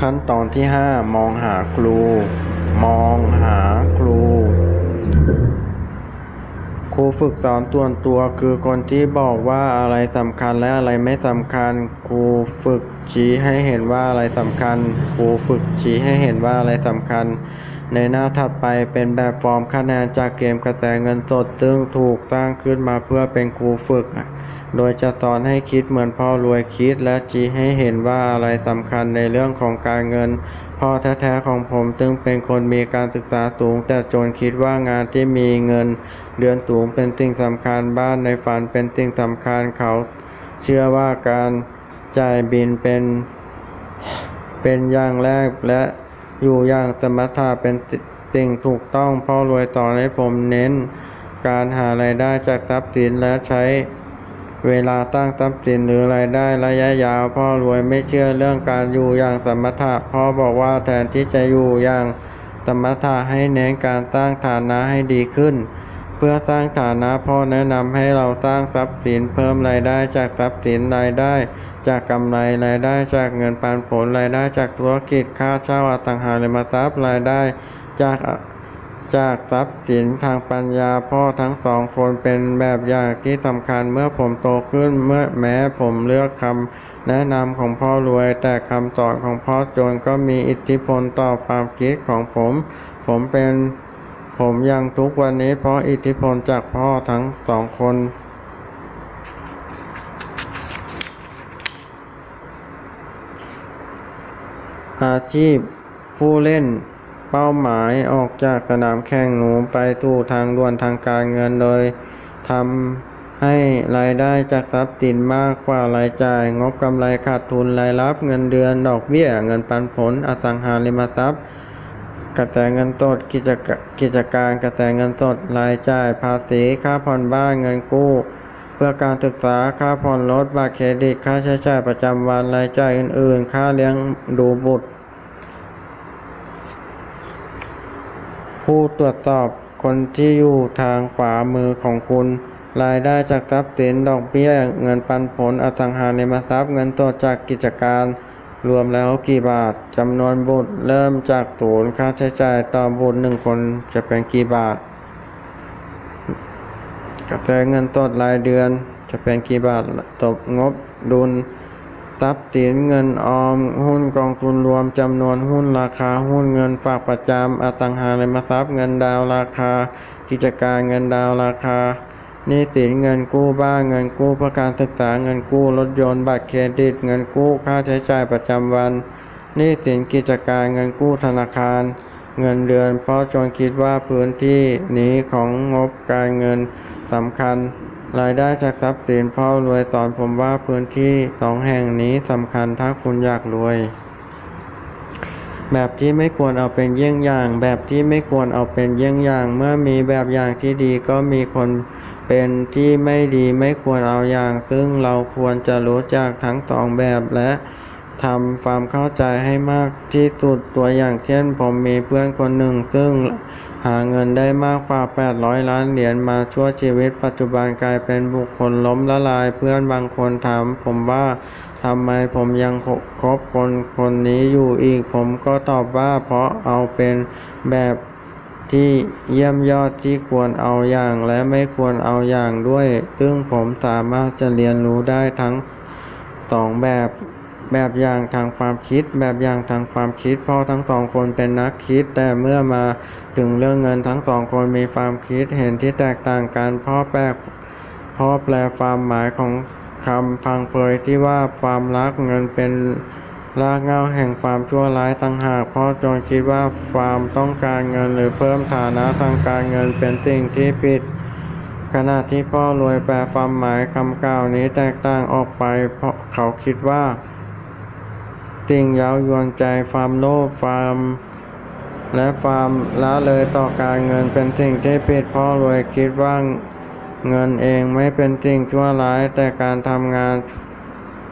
ขั้นตอนที่ห้ามองหาครู มองหาครู ครูฝึกสอนตัวตัวคือคนที่บอกว่าอะไรสำคัญและอะไรไม่สำคัญ ครูฝึกชี้ให้เห็นว่าอะไรสำคัญ ครูฝึกชี้ให้เห็นว่าอะไรสำคัญ ในหน้าถัดไปเป็นแบบฟอร์มคะแนนจากเกมกระแสเงินสด ซึ่งถูกสร้างขึ้นมาเพื่อเป็นครูฝึก โดยจะสอนให้คิดเหมือนพ่อรวยคิด และชี้ให้เห็นว่าอะไรสำคัญในเรื่องของการเงิน พ่อแท้ๆของผมซึ่งเป็นคนมีการศึกษาสูง แต่จนคิดว่างานที่มีเงินเดือนสูงเป็นสิ่งสำคัญบ้านในฝันเป็นสิ่งสำคัญเขา เชื่อว่าการจ่ายบินเป็นเป็นอย่างแรกและอยู่อย่างสมถะเป็นสิ่งถูกต้องพ่อรวยสอนให้ผมเน้น การหารายได้จากทรัพย์สินและใช้ เวลาตั้งทรัพย์สินหรือรายได้ระยะยาวพ่อรวยไม่เชื่อเรื่องการอยู่อย่างสมถะพ่อบอกว่าแทนที่จะอยู่อย่างสมถะให้เน้นการสร้างฐานะให้ดีขึ้น เพื่อสร้างฐานะพ่อแนะนำให้เราสร้างทรัพย์สินเพิ่มรายได้จากทรัพย์สินรายได้ จากกำไรรายได้จากเงินปันผลรายได้จากธุรกิจค่าเช่าอสังหาริมทรัพย์รายได้จาก จากทรัพย์สินทางปัญญาพ่อทั้งสองคนเป็นแบบอย่างที่สำคัญเมื่อผมโตขึ้นเมื่อแม้ผมเลือกคำแนะนำของพ่อรวย แต่คำสอนของพ่อจนก็มีอิทธิพลต่อความคิดของผม ผมเป็นผมยังทุกวันนี้เพราะอิทธิพลจากพ่อทั้งสองคนอาชีพผู้เล่น เป้าหมายออกจากสนามแข่งหนูไปสู่ทางด่วนทางการเงินโดยทำให้รายได้จากทรัพย์สินมากกว่ารายจ่าย งบกำไรขาดทุนรายรับเงินเดือนดอกเบี้ย เงินปันผล อสังหาริมทรัพย์กระแสเงินสดกิจกะกิจการกระแสเงินสดรายจ่าย ภาษีค่าผ่อนบ้านเงินกู้ เพื่อการศึกษาค่าผ่อนรถบัตรเครดิตค่าใช้จ่ายประจำวันรายจ่ายอื่น ๆ ค่าเลี้ยงดูบุตร ผู้ตรวจสอบคนที่อยู่ทางขวามือของคุณ รายได้จากทรัพย์สินดอกเบี้ย เงินปันผลอสังหาริมทรัพย์เงินสดจากกิจการ รวมแล้วกี่บาทจำนวนบุตรเริ่มจากศูนย์ค่าใช้จ่ายต่อบุตรหนึ่งคนจะเป็นกี่บาท กระแสเงินสดรายเดือนจะเป็นกี่บาทตกงบดุล ทรัพย์สินเงินออม หุ้นกองทุนรวมจำนวนหุ้นราคาหุ้นเงินฝากประจำอสังหาริมทรัพย์เงินดาวราคา กิจการเงินดาวราคาหนี้สินเงินกู้บ้านเงินกู้เพื่อการศึกษาเงินกู้รถยนต์บัตรเครดิต เงินกู้ค่าใช้จ่ายประจำวันหนี้สินกิจการเงินกู้ธนาคาร เงินเดือน เพราะจงคิดว่าพื้นที่นี้ของงบการเงินสำคัญ รายได้จากทรัพย์สินพ่อรวยสอนผมว่าพื้นที่สองแห่งนี้สำคัญถ้าคุณอยากรวย แบบที่ไม่ควรเอาเป็นเยี่ยงอย่าง แบบที่ไม่ควรเอาเป็นเยี่ยงอย่าง เมื่อมีแบบอย่างที่ดีก็มีคนเป็นที่ไม่ดีไม่ควรเอาอย่าง ซึ่งเราควรจะรู้จักทั้งสองแบบและทำความเข้าใจให้มากที่สุดตัวอย่างเช่น ผมมีเพื่อนคนหนึ่งซึ่ง หาเงินได้มากกว่า 800 ล้านเหรียญมาชั่วชีวิต ปัจจุบันกลายเป็นบุคคลล้มละลาย เพื่อนบางคนถามผมว่าทำไมผมยังคบคนคนนี้อยู่อีก ผมก็ตอบว่าเพราะเอาเป็นแบบที่เยี่ยมยอดที่ควรเอาอย่างและไม่ควรเอาอย่างด้วย ซึ่งผมสามารถจะเรียนรู้ได้ทั้งสองแบบ แบบอย่างทางความคิด แบบอย่างทางความคิดพราะทั้งสองคนเป็นนักคิด แต่เมื่อมาถึงเรื่องเงินทั้งสองคนมีความคิดเห็นที่แตกต่างกันพราะแปลพราะแปลความหมายของคำพังเพยที่ว่าความรักเงินเป็นรากเหง้าแห่งความชั่วร้ายต่างหากพราะจงคิดว่าความต้องการเงินหรือเพิ่มฐานะทางการเงินเป็นสิ่งที่ผิดขณะที่พ่อรวยแปลความหมายคำกล่าวนี้แตกต่างออกไปเพราะเขาคิดว่า สิ่งเย้ายวนใจความโลภความและความละเลยต่อการเงินเป็นสิ่งที่ผิดพ่อรวยคิดว่าเงินเองไม่เป็นสิ่งชั่วร้าย แต่การทำงาน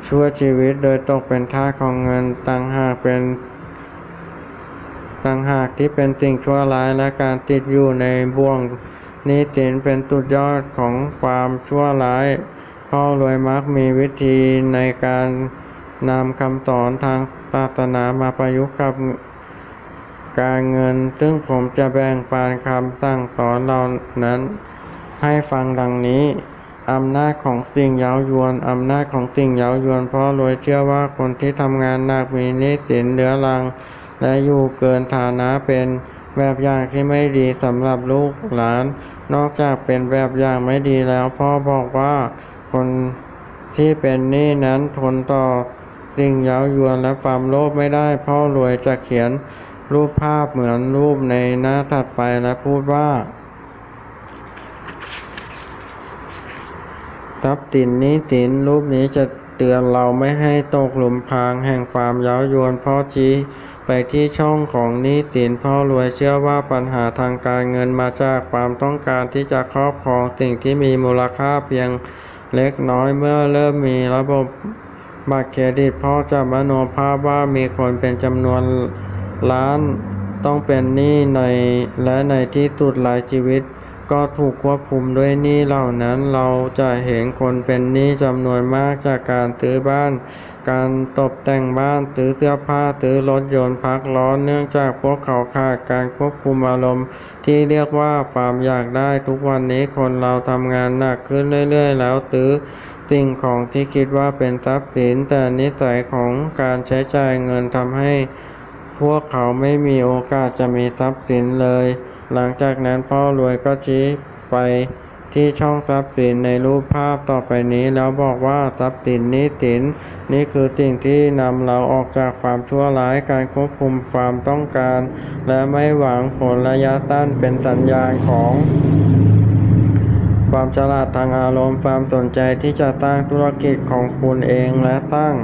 ชั่วชีวิตโดยตกเป็นท่าของเงินต่างหากเป็นต่างหากที่เป็นสิ่งชั่วร้ายและการติดอยู่ในบ่วงนี้สินเป็นสุดยอดของความชั่วร้ายพ่อรวยมักมีวิธีในการ นำคำสอนทางศาสนามาประยุกต์กับการเงิน ซึ่งผมจะแบ่งปันคำสั่งสอนเหล่านั้น ให้ฟังดังนี้อำนาจของสิ่งเย้ายวน อำนาจของสิ่งเย้ายวนเพราะรวยเชื่อว่าคนที่ทำงานหนักมีนี้สินเหลือรัง และอยู่เกินฐานะเป็นแบบอย่างที่ไม่ดีสำหรับลูกหลาน นอกจากเป็นแบบอย่างไม่ดีแล้วพ่อบอกว่าคนที่เป็นหนี้นั้นทนต่อ สิ่งเย้ายวนและความโลภไม่ได้พ่อรวยจะเขียนรูปภาพเหมือนรูปในหน้าถัดไปและพูดว่าทรัพย์สินนี้สินรูปนี้จะเตือนเราไม่ให้ตกหลุมพรางแห่งความเย้ายวนพ่อชี้ไปที่ช่องของนี้สินพ่อรวยเชื่อว่าปัญหาทางการเงินมาจากความต้องการที่จะครอบครองสิ่งที่มีมูลค่าเพียงเล็กน้อยเมื่อเริ่มมีระบบ บัตรเครดิตพ่อจะมโนภาพว่ามีคนเป็นจำนวนล้าน ต้องเป็นหนี้ในและในที่สุดหลายชีวิต ก็ถูกควบคุมด้วยหนี้เหล่านั้นเราจะเห็นคนเป็นหนี้จำนวนมากจากการซื้อบ้าน การตกแต่งบ้านซื้อเสื้อผ้าซื้อรถยนต์พักร้อนเนื่องจากพวกเขาขาดการควบคุมอารมณ์ ที่เรียกว่าความอยากได้ทุกวันนี้คนเราทำงานหนักขึ้นเรื่อย ๆ แล้วซื้อ สิ่งของที่คิดว่าเป็นทรัพย์สินแต่นิสัยของการใช้จ่ายเงินทำให้ พวกเขาไม่มีโอกาสจะมีทรัพย์สินเลย หลังจากนั้นพ่อรวยก็ชี้ไปที่ช่องทรัพย์สินในรูปภาพต่อไปนี้แล้วบอกว่าทรัพย์สินนี้สิน นี่คือสิ่งที่นำเราออกจากความชั่วร้ายการควบคุมความต้องการ และไม่หวังผลระยะสั้นเป็นสัญญาณของ ความฉลาดทางอารมณ์ความสนใจที่จะสร้างธุรกิจของคุณเองและสร้าง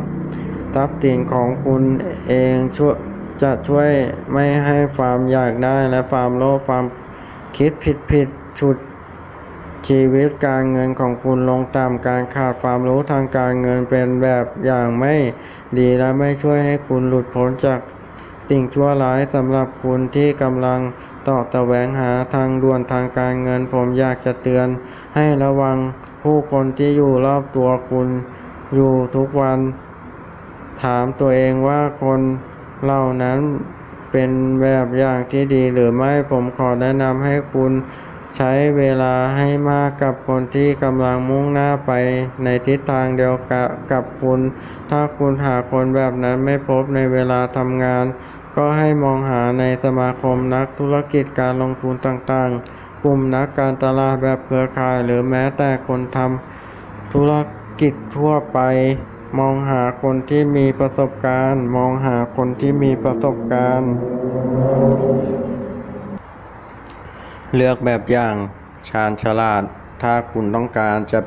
ทรัพย์สินของคุณเองช่วยจะช่วยไม่ให้ความอยากได้และความโลภความคิดผิดผิดๆฉุดชีวิตการเงินของคุณลงต่ำการขาดความรู้ทางการเงินเป็นแบบอย่างไม่ดีและไม่ช่วยให้คุณหลุดพ้นจากสิ่งชั่วร้ายสำหรับคุณที่กำลัง ต่อแสวงหาทางด่วนทางการเงินผมอยากจะเตือน ให้ระวังผู้คนที่อยู่รอบตัวคุณอยู่ทุกวัน ถามตัวเองว่าคนเหล่านั้นเป็นแบบอย่างที่ดีหรือไม่ผมขอแนะนำให้คุณใช้เวลาให้มากกับคนที่กำลังมุ่งหน้าไปในทิศทางเดียวกับกับคุณ ถ้าคุณหาคนแบบนั้นไม่พบในเวลาทำงาน ก็ให้มองหาในสมาคมนักธุรกิจการลงทุนต่างๆ กลุ่มนักการตลาดแบบเครือข่าย หรือแม้แต่คนทำธุรกิจทั่วไป มองหาคนที่มีประสบการณ์ มองหาคนที่มีประสบการณ์ เลือกแบบอย่างชาญฉลาด ถ้าคุณต้องการจะ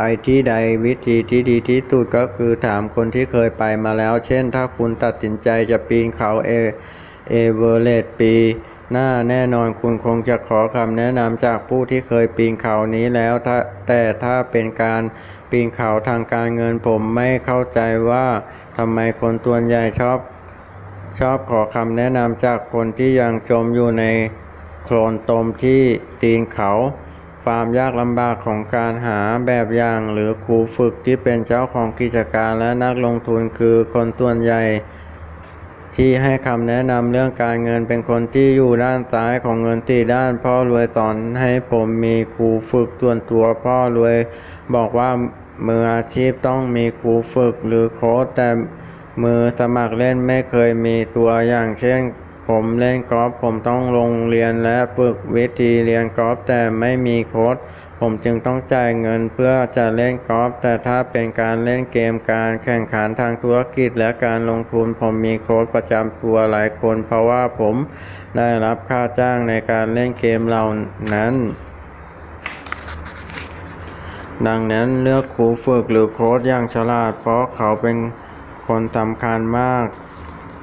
ไปที่ใดวิธีที่ดีที่สุดก็คือถามคนที่เคยไปมาแล้ว เช่น ถ้าคุณตัดสินใจจะปีนเขาเอเอเวอเรสต์ปี หน้าแน่นอนคุณคงจะขอคำแนะนำจากผู้ที่เคยปีนเขานี้แล้ว แต่ถ้าเป็นการปีนเขาทางการเงินผมไม่เข้าใจว่าทำไมคนส่วนใหญ่ชอบ ชอบขอคำแนะนำจากคนที่ยังจมอยู่ในโคลนตมที่ตีนเขา ความยากลำบากของการหาแบบอย่างหรือครูฝึกที่เป็นเจ้าของกิจการและนักลงทุนคือคนส่วนใหญ่ ที่ให้คำแนะนำเรื่องการเงินเป็นคนที่อยู่ด้านซ้ายของเงินตีด้านพ่อรวยสอนให้ผมมีครูฝึกส่วนตัวพ่อรวย บอกว่ามืออาชีพต้องมีครูฝึกหรือโค้ชแต่มือสมัครเล่นไม่เคยมีตัวอย่างเช่น ผมเล่นกอล์ฟผมต้องลงเรียนและฝึกวิธีเรียนกอล์ฟแต่ไม่มีโค้ชผมจึงต้องจ่ายเงินเพื่อจะเล่นกอล์ฟแต่ถ้าเป็นการเล่นเกมการแข่งขันทางธุรกิจและการลงทุน ผมมีโค้ชประจำตัวหลายคน เพราะว่าผมได้รับค่าจ้างในการเล่นเกมเหล่านั้น ดังนั้นเลือกครูฝึกหรือโค้ชอย่างฉลาด เพราะเขาเป็นคนสำคัญมาก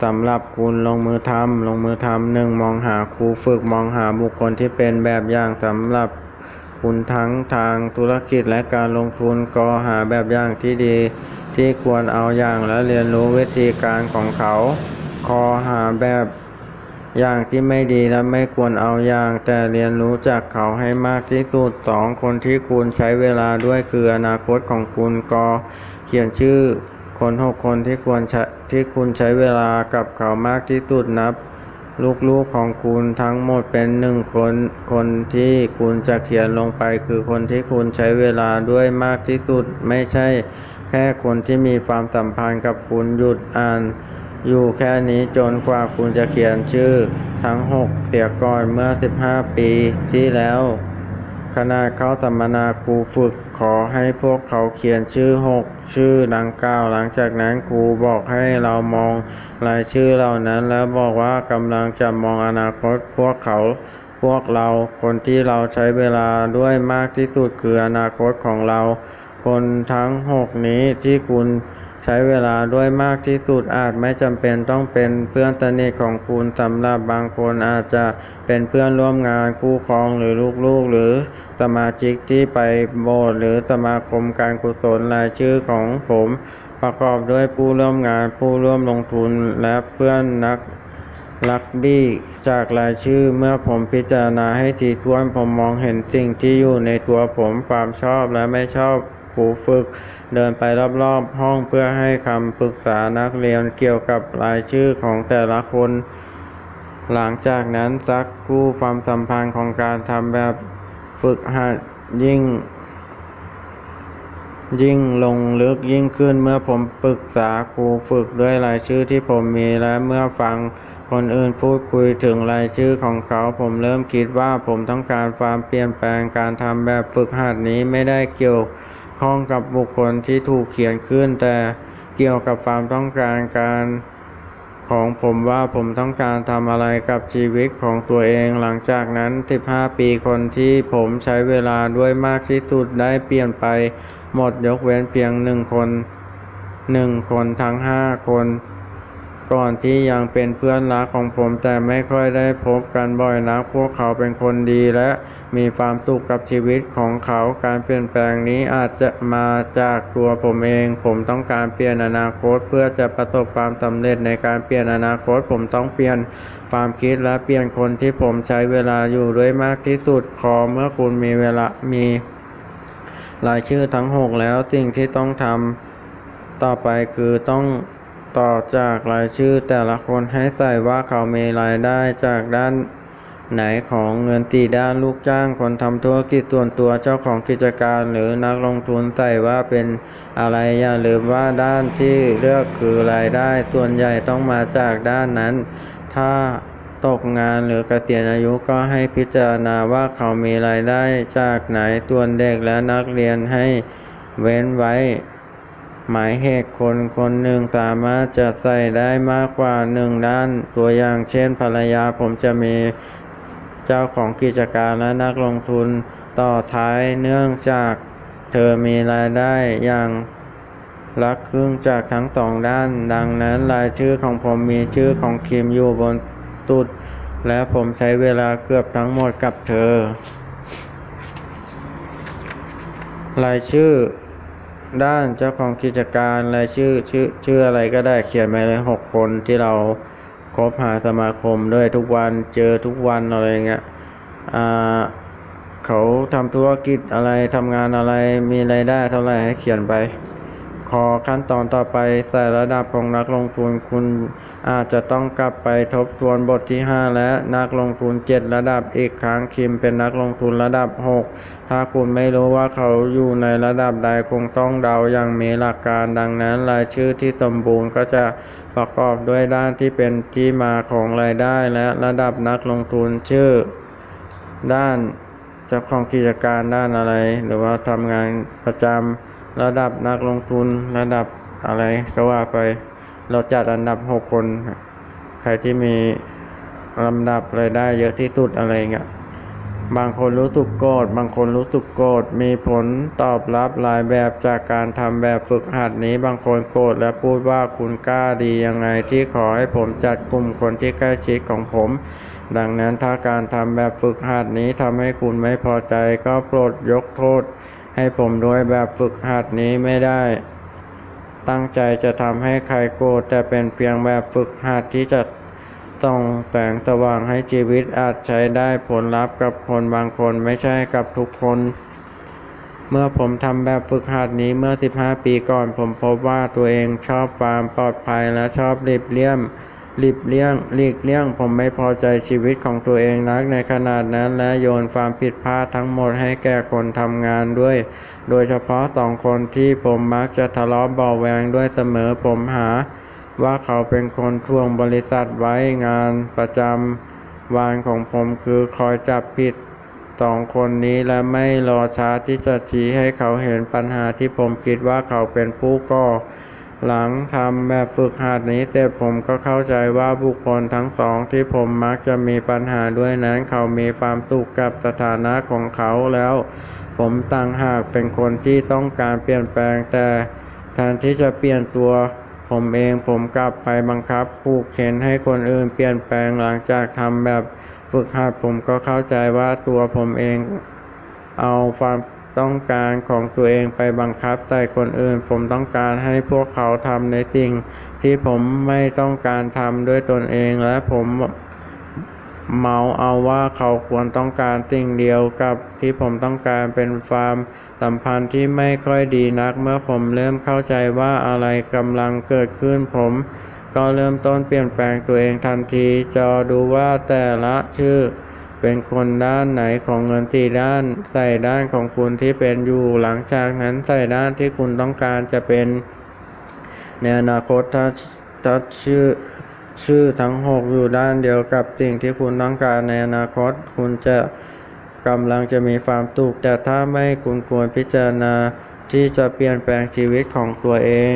สำหรับคุณลงมือทำลงมือทำหนึ่งมองหาครูฝึกมองหาบุคคลที่เป็นแบบอย่างสำหรับคุณทั้งทางธุรกิจและการลงทุนก็หาแบบอย่างที่ดี ที่ควรเอาอย่างและเรียนรู้วิธีการของเขา คอหาแบบอย่างที่ไม่ดีและไม่ควรเอาอย่าง แต่เรียนรู้จากเขาให้มากที่สุดสองคนที่คุณใช้เวลาด้วยคืออนาคตของคุณก็เขียนชื่อ คนหกคนที่ควรที่คุณใช้เวลากับเขามากที่สุดนับ ลูกๆของคุณทั้งหมดเป็นหนึ่งคน คนที่คุณจะเขียนลงไป คือคนที่คุณใช้เวลาด้วยมากที่สุด ไม่ใช่แค่คนที่มีความสัมพันธ์กับคุณหยุดอ่าน อยู่แค่นี้จนกว่าคุณจะเขียนชื่อ ทั้งหกเสียก่อนเมื่อ 15 ปีที่แล้วขณะเขาสัมมนาครูฝึก ขอให้พวกเขาเขียนชื่อหกชื่อดังกล่าวหลังจากนั้นครูบอกให้เรามองรายชื่อเหล่านั้น แล้วบอกว่ากำลังจะมองอนาคตพวกเขาพวกเราคนที่เราใช้เวลาด้วยมากที่สุดคืออนาคตของเรา คนทั้งหกนี้ที่คุณ ใช้เวลาด้วยมากที่สุดอาจไม่จำเป็นต้องเป็นเพื่อนสนิทของคุณสำหรับบางคนอาจจะเป็นเพื่อนร่วมงานคู่ครองหรือลูกๆ หรือสมาชิกที่ไปโบสถ์หรือสมาคมการกุศลรายชื่อของผม ประกอบด้วยผู้ร่วมงานผู้ร่วมลงทุนและเพื่อนนักลักบี้จากรายชื่อเมื่อผมพิจารณาให้ถี่ถ้วนผมมองเห็นสิ่งที่อยู่ในตัวผมความชอบและไม่ชอบ ครูฝึก เดินไปรอบๆห้องเพื่อให้คำปรึกษานักเรียนเกี่ยวกับรายชื่อของแต่ละคน หลังจากนั้นซักกู้ความสัมพันธ์ของการทำแบบฝึกหัดยิ่ง ยิ่งลงลึกยิ่งขึ้นเมื่อผมปรึกษาครูฝึกด้วยรายชื่อที่ผมมีและเมื่อฟังคนอื่นพูดคุยถึงรายชื่อของเขา ผมเริ่มคิดว่าผมต้องการความเปลี่ยนแปลงการทำแบบฝึกหัดนี้ไม่ได้เกี่ยว ข้องกับบุคคลที่ถูกเขียนขึ้น แต่เกี่ยวกับความต้องการการของผมว่าผมต้องการทำอะไรกับชีวิตของตัวเองหลังจากนั้น 15 ปีคนที่ผมใช้เวลาด้วยมากที่สุดได้เปลี่ยนไป หมดยกเว้นเพียงหนึ่งคนหนึ่งคนทั้งห้าคน ก่อนที่ยังเป็นเพื่อนรักของผมแต่ไม่ค่อยได้พบกันบ่อยนักพวกเขาเป็นคนดีและ มีความสุขกับชีวิตของเขาการเปลี่ยนแปลงนี้อาจจะมาจากตัวผมเอง ผมต้องการเปลี่ยนอนาคต เพื่อจะประสบความสำเร็จในการเปลี่ยนอนาคต ผมต้องเปลี่ยนความคิดและเปลี่ยนคนที่ผมใช้เวลาอยู่ด้วยมากที่สุดขอเมื่อคุณมีเวลามีรายชื่อทั้งหกแล้วสิ่งที่ต้องทำต่อไปคือต้องต่อจากรายชื่อแต่ละคนให้ใส่ว่าเขามีรายได้จากด้าน ไหนของเงินตีด้านลูกจ้างคนทำธุรกิจส่วนตัวเจ้าของกิจการหรือนักลงทุนใส่ว่าเป็นอะไรอย่าลืมว่าด้านที่เลือกคือรายได้ส่วนใหญ่ต้องมาจากด้านนั้น ถ้าตกงานหรือเกษียณอายุก็ให้พิจารณาว่าเขามีรายได้จากไหนส่วนเด็กและนักเรียนให้เว้นไว้ หมายเหตุคนคนหนึ่งสามารถจะใส่ได้มากกว่าหนึ่งด้าน ตัวอย่างเช่นภรรยาผมจะมี เจ้าของกิจการและนักลงทุนต่อท้ายเนื่องจากเธอมีรายได้อย่างละครึ่งจากทั้งสองด้าน ดังนั้นรายชื่อของผมมีชื่อของคิมอยู่บนตุด และผมใช้เวลาเกือบทั้งหมดกับเธอ รายชื่อด้านเจ้าของกิจการรายชื่อชื่อชื่ออะไรก็ได้เขียนมาเลยหกคนที่เรา คบหาสมาคมด้วยทุกวันเจอทุกวันอะไรเงี้ยอ่าเขาทำธุรกิจอะไรทำงานอะไรมีรายได้เท่าไหร่ให้เขียนไป ขอขั้นตอนต่อไปใส่ระดับของนักลงทุนคุณ อาจจะต้องกลับไปทบทวนบทที่ 5 และนักลงทุน 7 ระดับอีกครั้งคิมเป็นนักลงทุนระดับ 6 ถ้าคุณไม่รู้ว่าเขาอยู่ในระดับใดคงต้องเดาอย่างมีหลักการดังนั้นรายชื่อที่สมบูรณ์ก็จะประกอบด้วยด้านที่เป็นที่มาของรายได้และระดับนักลงทุนชื่อ ด้านเจ้าของกิจการด้านอะไร หรือว่าทำงานประจำระดับนักลงทุนระดับอะไรก็ว่าไป เราจัดอันดับหกคนใครที่มีลำดับรายได้เยอะที่สุดอะไรเงี้ยบางคนรู้สึกโกรธบางคนรู้สึกโกรธมีผลตอบรับหลายแบบจากการทำแบบฝึกหัดนี้ บางคนโกรธและพูดว่าคุณกล้าดียังไงที่ขอให้ผมจัดกลุ่มคนที่ใกล้ชิดของผม ดังนั้นถ้าการทำแบบฝึกหัดนี้ทำให้คุณไม่พอใจก็โปรดยกโทษ ให้ผมด้วยแบบฝึกหัดนี้ไม่ได้ ตั้งใจจะทำให้ใครโกรธแต่เป็นเพียงแบบฝึกหัดที่จะต้องแต่งสว่างให้ชีวิตอาจใช้ได้ผลลัพธ์กับคนบางคนไม่ใช่กับทุกคน เมื่อผมทำแบบฝึกหัดนี้เมื่อ 15 ปีก่อนผมพบว่าตัวเองชอบความปลอดภัยและชอบรีบเลี่ยม หลีกเลี่ยงหลีกเลี่ยง ผมไม่พอใจชีวิตของตัวเองนักในขนาดนั้นและโยนความผิดพลาดทั้งหมดให้แก่คนทำงานด้วย โดยเฉพาะสองคนที่ผมมักจะทะเลาะเบาแวงด้วยเสมอผมหา ว่าเขาเป็นคนทวงบริษัทไว้งานประจำวันของผมคือคอยจับผิดสองคนนี้และไม่รอช้าที่จะชี้ให้เขาเห็นปัญหาที่ผมคิดว่าเขาเป็นผู้ก่อ หลังทำแบบฝึกหัดนี้เสร็จผมก็เข้าใจว่าบุคคลทั้งสองที่ผมมักจะมีปัญหาด้วยนั้น เขามีความสุขกับสถานะของเขาแล้ว ผมต่างหากเป็นคนที่ต้องการเปลี่ยนแปลงแต่แทนที่จะเปลี่ยนตัว ผมเองผมกลับไปบังคับผูกเข็นให้คนอื่นเปลี่ยนแปลงหลังจากทำแบบฝึกหัดผมก็เข้าใจว่าตัวผมเองเอาความ ต้องการของตัวเองไปบังคับใส่คนอื่น ผมต้องการให้พวกเขาทำในสิ่ง ที่ผมไม่ต้องการทำด้วยตนเองและผมเมาเอาว่าเขาควรต้องการสิ่งเดียวกับที่ผมต้องการเป็นความสัมพันธ์ที่ไม่ค่อยดีนัก เมื่อผมเริ่มเข้าใจว่าอะไรกำลังเกิดขึ้นผม ก็เริ่มต้นเปลี่ยนแปลงตัวเองทันที จอดูว่าแต่ละชื่อ เป็นคนด้านไหนของเงินสี่ด้าน ใส่ด้านของคุณที่เป็นอยู่หลังจากนั้นใส่ด้านที่คุณต้องการจะเป็นในอนาคตถ้าถ้าชื่อชื่อทั้งหกอยู่ด้านเดียวกับสิ่งที่คุณต้องการในอนาคต คุณจะกำลังจะมีความสุขแต่ถ้าไม่คุณควรพิจารณาที่จะเปลี่ยนแปลงชีวิตของตัวเอง